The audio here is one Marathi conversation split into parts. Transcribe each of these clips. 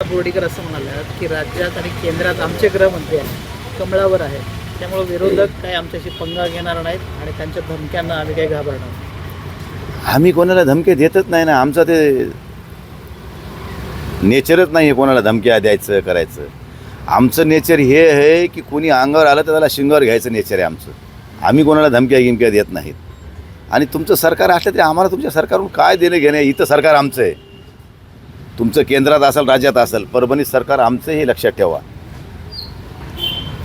बोर्डीकर असं म्हणाले की राज्यात आणि केंद्रात आमचे गृहमंत्री आहेत कमळावर आहे त्यामुळे विरोधक काही आमच्याशी पंगा घेणार नाहीत आणि त्यांच्या धमक्यांना आम्ही काही घाबरणार. आम्ही कोणाला धमके देतच नाही ना आमचं ते नेचरच नाही आहे कोणाला धमक्या द्यायचं करायचं. आमचं नेचर हे आहे की कोणी अंगावर आलं तर त्याला शिंगावर घ्यायचं नेचर आहे आमचं. आम्ही कोणाला धमक्या गिमक्या देत नाहीत. आणि तुमचं सरकार असलं तरी आम्हाला तुमच्या सरकारकडून काय देणं घेणं? इथं सरकार आमचं आहे. तुमचं केंद्रात असेल राज्यात असेल परभणीत सरकार आमचं हे लक्षात ठेवा.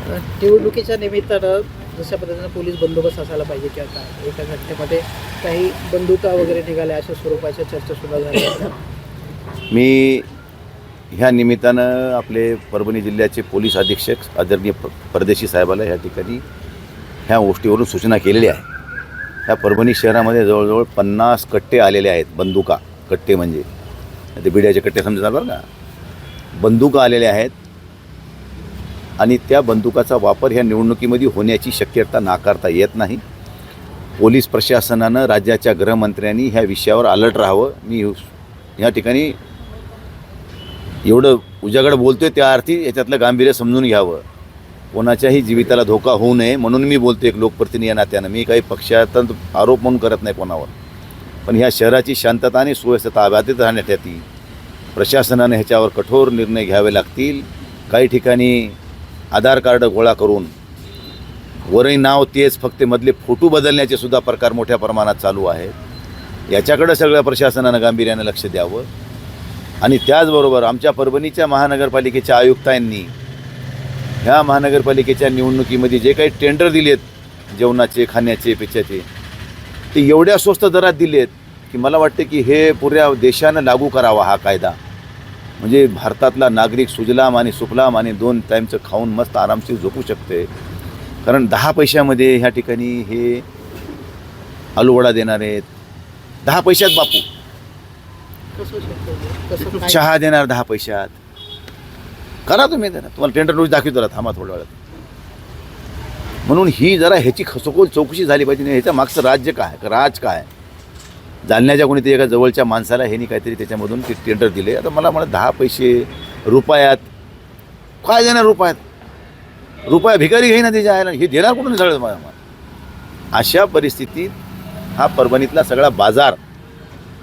निवडणुकीच्या निमित्तानं जशा पद्धतीनं पोलीस बंदोबस्त असायला पाहिजे किंवा काय एका घटनेमध्ये काही बंदुका वगैरे निघाल्या अशा स्वरूपाच्या चर्चा सुद्धा झाल्या. मी ह्या निमित्तानं आपले परभणी जिल्ह्याचे पोलीस अधीक्षक आदरणीय परदेशी साहेबाला ह्या ठिकाणी ह्या गोष्टीवरून सूचना केलेली आहे ह्या परभणी शहरामध्ये जवळजवळ पन्नास कट्टे आलेले आहेत बंदुका कट्टे म्हणजे. ते बिड्याचे कट्टे समजा बरं का? बंदुका आलेल्या आहेत. आणि त्या बंदुकाचा वापर ह्या निवडणुकीमध्ये होण्याची शक्यता नाकारता येत नाही. पोलीस प्रशासनानं राज्याच्या गृहमंत्र्यांनी ह्या विषयावर अलर्ट राहावं. मी ह्या ठिकाणी एवढं उजागड बोलतोय त्या अर्थी याच्यातलं गांभीर्य समजून घ्यावं. कोणाच्याही जीविताला धोका होऊ नये म्हणून मी बोलतो एक लोकप्रतिनिधी या नात्यानं. मी काही पक्षात आरोप म्हणून करत नाही कोणावर. पण ह्या शहराची शांतता आणि सुव्यवस्था अबाधित राहण्यासाठी प्रशासनाने ह्याच्यावर कठोर निर्णय घ्यावे लागतील. काही ठिकाणी आधार कार्ड गोळा करून वरही नाव तेच फक्त मधले फोटो बदलण्याचे सुद्धा प्रकार मोठ्या प्रमाणात चालू आहेत. याच्याकडं सगळ्या प्रशासनानं गांभीर्यानं लक्ष द्यावं. आणि त्याचबरोबर आमच्या परभणीच्या महानगरपालिकेच्या आयुक्तांनी ह्या महानगरपालिकेच्या निवडणुकीमध्ये जे काही टेंडर दिलेत जेवणाचे खाण्याचे पिच्याचे ते एवढ्या स्वस्त दरात दिलेत की मला वाटते की हे पुऱ्या देशानं लागू करावा हा कायदा. म्हणजे भारतातला नागरिक सुजलाम आणि सुफलाम आणि दोन टाईमचं खाऊन मस्त आरामशीर झोपू शकते. कारण दहा पैशामध्ये ह्या ठिकाणी हे आलूवडा देणार आहेत. दहा पैशात बापू? चहा देणार दहा पैशात. करा तुम्ही देणार तुम्हाला टेंडर नोटीस दाखवतो थांबा थोड्या वेळात. म्हणून ही जरा ह्याची सखोल चौकशी झाली पाहिजे. नाही ह्याच्या मागचं राज्य काय राज काय जालन्याच्या ते एका जवळच्या माणसाला ह्यानी काहीतरी त्याच्यामधून ते टेंडर दिले. आता मला म्हणा दहा पैसे रुपयात. काय देणार रुपयात? रुपया भिकारी घेईना त्याच्या आयला हे देणार कुठून सगळं मला? अशा परिस्थितीत हा परभणीतला सगळा बाजार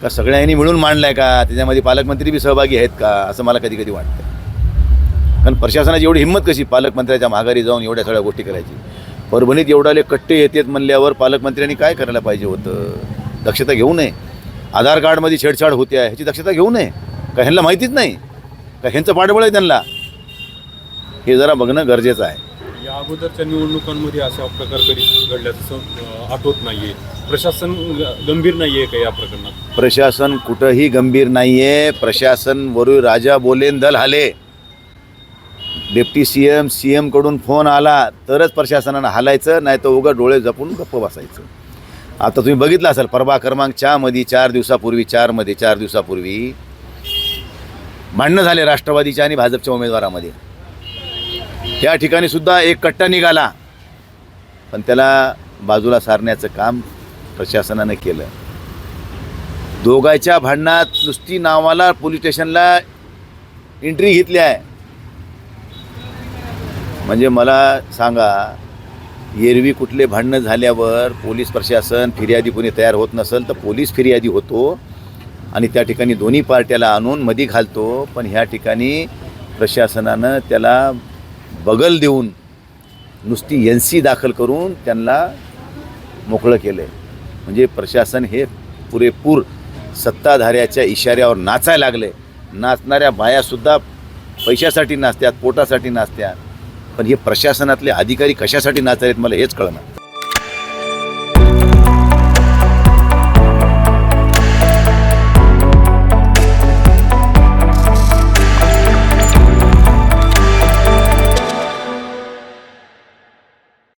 का सगळ्यांनी मिळून मांडला आहे का? त्याच्यामध्ये पालकमंत्री बी सहभागी आहेत का? असं मला कधी कधी वाटतं. कारण प्रशासनाची एवढी हिंमत कशी? पालकमंत्र्याच्या माघारी जाऊन एवढ्या सगळ्या गोष्टी करायची. परभणीत एवढाले कट्टे येतात म्हणल्यावर पालकमंत्र्यांनी काय करायला पाहिजे होतं? दक्षता घेऊ नये. आधार कार्डमध्ये छेडछाड होते आहे ह्याची दक्षता घेऊ नये. का ह्यांना माहितीच नाही? का ह्यांचं पाठबळ आहे त्यांना? हे जरा बघणं गरजेचं आहे. या अगोदरच्या निवडणुकांमध्ये असा प्रकार कधी घडल्याचं आठवत नाहीये. प्रशासन गंभीर नाहीये का या प्रकरणात? प्रशासन कुठंही गंभीर नाही आहे प्रशासन वरून राजा बोलेन दल हाले. डेप्टी सी एम सी एमकडून फोन आला तरच प्रशासनानं हालायचं नाही तर उगा डोळे जपून गप्प बसायचं. आता तुम्ही बघितलं असाल प्रभा क्रमांक चारमध्ये चार दिवसापूर्वी चारमध्ये चार दिवसापूर्वी भांडणं झाले राष्ट्रवादीच्या आणि भाजपच्या उमेदवारामध्ये. त्या ठिकाणी सुद्धा एक कट्टा निघाला. पण त्याला बाजूला सारण्याचं काम प्रशासनानं केलं. दोघांच्या भांडणात नुसती नावाला पोलीस स्टेशनला एंट्री घेतली आहे. म्हणजे मला सांगा एरवी कुठले भांडणं झाल्यावर पोलीस प्रशासन फिर्यादी कोणी तयार होत नसेल तर पोलीस फिर्यादी होतो आणि त्या ठिकाणी दोन्ही पार्ट्याला आणून मधी घालतो पण ह्या ठिकाणी प्रशासनानं त्याला बगल देऊन नुसती एन सी दाखल करून त्यांना मोकळं केलं आहे म्हणजे प्रशासन हे पुरेपूर सत्ताधाऱ्याच्या इशाऱ्यावर नाचायला लागले नाचणाऱ्या बायासुद्धा पैशासाठी नाचत्यात पोटासाठी नाचत्यात पण हे प्रशासनातले अधिकारी कशासाठी नाचारेत मला हेच कळणार.